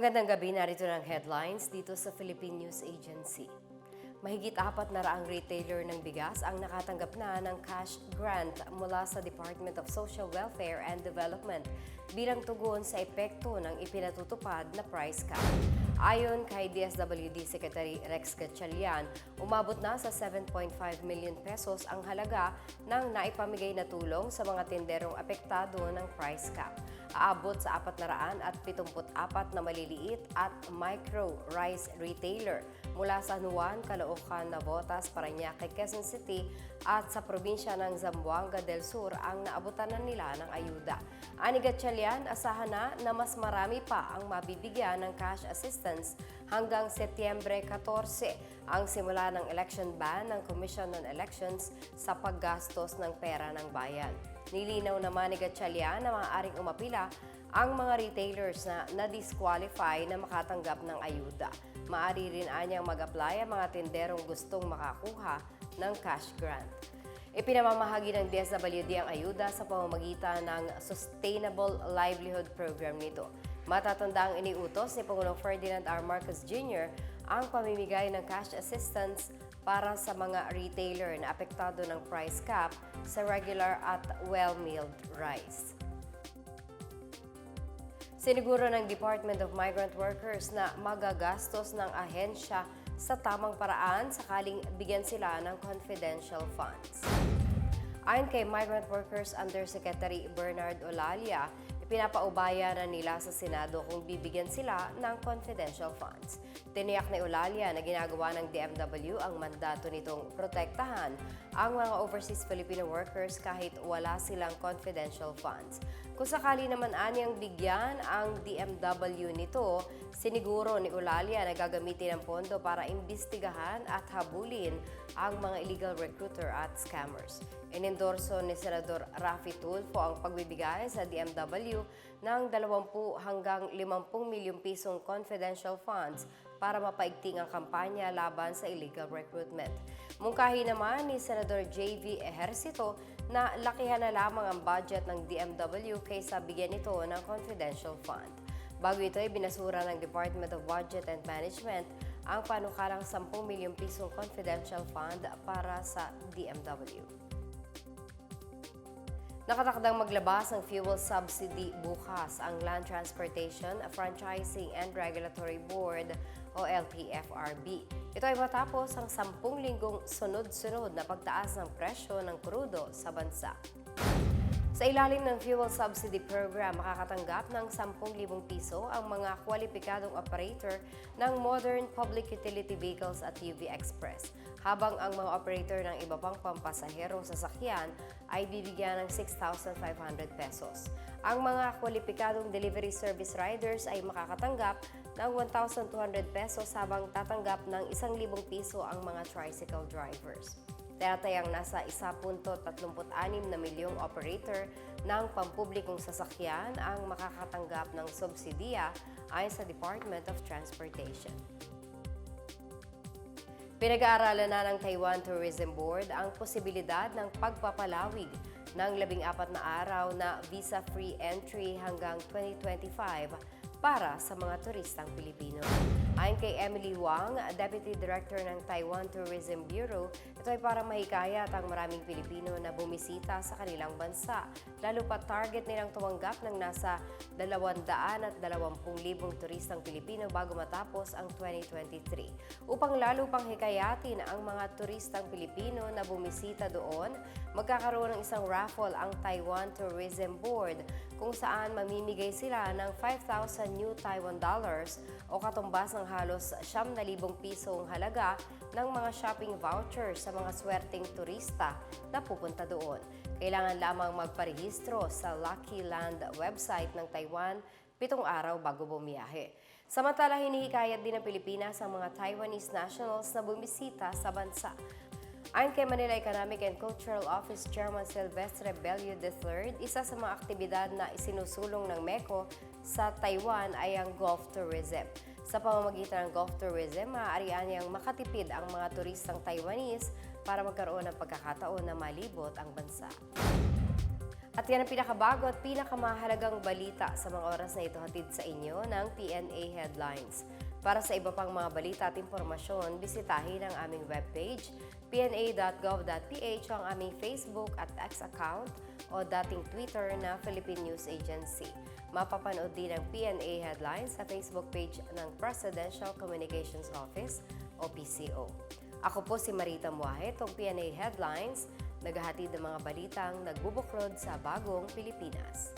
Magandang gabi, narito ng headlines dito sa Philippine News Agency. Mahigit apat na raang retailer ng bigas ang nakatanggap na ng cash grant mula sa Department of Social Welfare and Development bilang tugon sa epekto ng ipinatutupad na price cap. Ayon kay DSWD Secretary Rex Gatchalian, umabot na sa 7.5 million pesos ang halaga ng naipamigay na tulong sa mga tinderong apektado ng price cap. Aabot sa 474 na maliliit at micro rice retailer mula sa San Juan, Caloocan, Navotas, Parañaque, Quezon City at sa probinsya ng Zamboanga del Sur ang naabutan na nila ng ayuda. Ani Gatchalian, asahan na na mas marami pa ang mabibigyan ng cash assistance hanggang Setyembre 14 ang simula ng election ban ng Commission on Elections sa paggastos ng pera ng bayan. Nilinaw naman ni Gatchalian na maaaring umapila ang mga retailers na na-disqualify na makatanggap ng ayuda. Maari rin anyang mag-apply ang mga tinderong gustong makakuha ng cash grant. Ipinamamahagi ng DSWD ang ayuda sa pamamagitan ng Sustainable Livelihood Program nito. Matatanda ang iniutos ni Pangulong Ferdinand R. Marcos Jr. ang pamimigay ng cash assistance para sa mga retailer na apektado ng price cap sa regular at well-milled rice. Siniguro ng Department of Migrant Workers na magagastos ng ahensya sa tamang paraan sakaling bigyan sila ng confidential funds. Ayon kay Migrant Workers Undersecretary Bernard Olalia, ipinapaubaya na nila sa Senado kung bibigyan sila ng confidential funds. Tiniyak ni Olalia na ginagawa ng DMW ang mandato nitong protektahan ang mga overseas Filipino workers kahit wala silang confidential funds. Kung sakali naman anyang bigyan ang DMW nito, siniguro ni Olalia na gagamitin ang pondo para imbestigahan at habulin ang mga illegal recruiter at scammers. Inendorso ni Senador Rafi Tulfo ang pagbibigay sa DMW ng 20 hanggang 50 milyong pisong confidential funds para mapaigting ang kampanya laban sa illegal recruitment. Mungkahi naman ni Senador J.V. Ejercito na lakihan na lamang ang budget ng DMW kaysa bigyan ito ng confidential fund. Bago ito ay binasura ng Department of Budget and Management ang panukalang 10 milyong pisong confidential fund para sa DMW. Nakatakdang maglabas ng fuel subsidy bukas ang Land Transportation Franchising and Regulatory Board o LTFRB. Ito ay matapos ang sampung linggong sunod-sunod na pagtaas ng presyo ng krudo sa bansa. Sa ilalim ng fuel subsidy program, makakatanggap ng 10,000 piso ang mga kwalipikadong operator ng modern public utility vehicles at UV Express, habang ang mga operator ng iba pang pampasaherong sasakyan ay bibigyan ng 6,500 pesos. Ang mga kwalipikadong delivery service riders ay makakatanggap ng 1,200 pesos habang tatanggap ng 1,000 piso ang mga tricycle drivers. Tinatayang nasa 1.36 na milyong operator ng pampublikong sasakyan ang makakatanggap ng subsidiya ayon sa Department of Transportation. Pinag-aaralan na ng Taiwan Tourism Board ang posibilidad ng pagpapalawig ng labing apat na araw na visa-free entry hanggang 2025 para sa mga turistang Pilipino. Ayon kay Emily Wang, Deputy Director ng Taiwan Tourism Bureau, ito ay para mahikayat ang maraming Pilipino na bumisita sa kanilang bansa, lalo pa target nilang tumanggap ng nasa 220,000 turistang Pilipino bago matapos ang 2023. Upang lalo pang hikayatin ang mga turistang Pilipino na bumisita doon, magkakaroon ng isang raffle ang Taiwan Tourism Board kung saan mamimigay sila ng 5,000 new Taiwan dollars o katumbas ng halos 7,000 pisong halaga ng mga shopping vouchers sa mga swerteng turista na pupunta doon. Kailangan lamang magparehistro sa Lucky Land website ng Taiwan pitong araw bago bumiyahe. Samantala, hinihikayat din ng Pilipinas ang mga Taiwanese nationals na bumisita sa bansa. Ayon kay Manila Economic and Cultural Office Chairman Silvestre Bello III, isa sa mga aktibidad na isinusulong ng MECO sa Taiwan ay ang golf tourism. Sa pamamagitan ng golf tourism, maaarian niyang makatipid ang mga turistang Taiwanese para magkaroon ng pagkakataon na malibot ang bansa. At yan ang pinakabago at pinakamahalagang balita sa mga oras na ito hatid sa inyo ng PNA Headlines. Para sa iba pang mga balita at impormasyon, bisitahin ang aming webpage, pna.gov.ph o ang aming Facebook at X account o dating Twitter na Philippine News Agency. Mapapanood din ang PNA Headlines sa Facebook page ng Presidential Communications Office o PCO. Ako po si Marita Muahe, itong PNA Headlines, naghahatid ng mga balitang nagbubuklod sa bagong Pilipinas.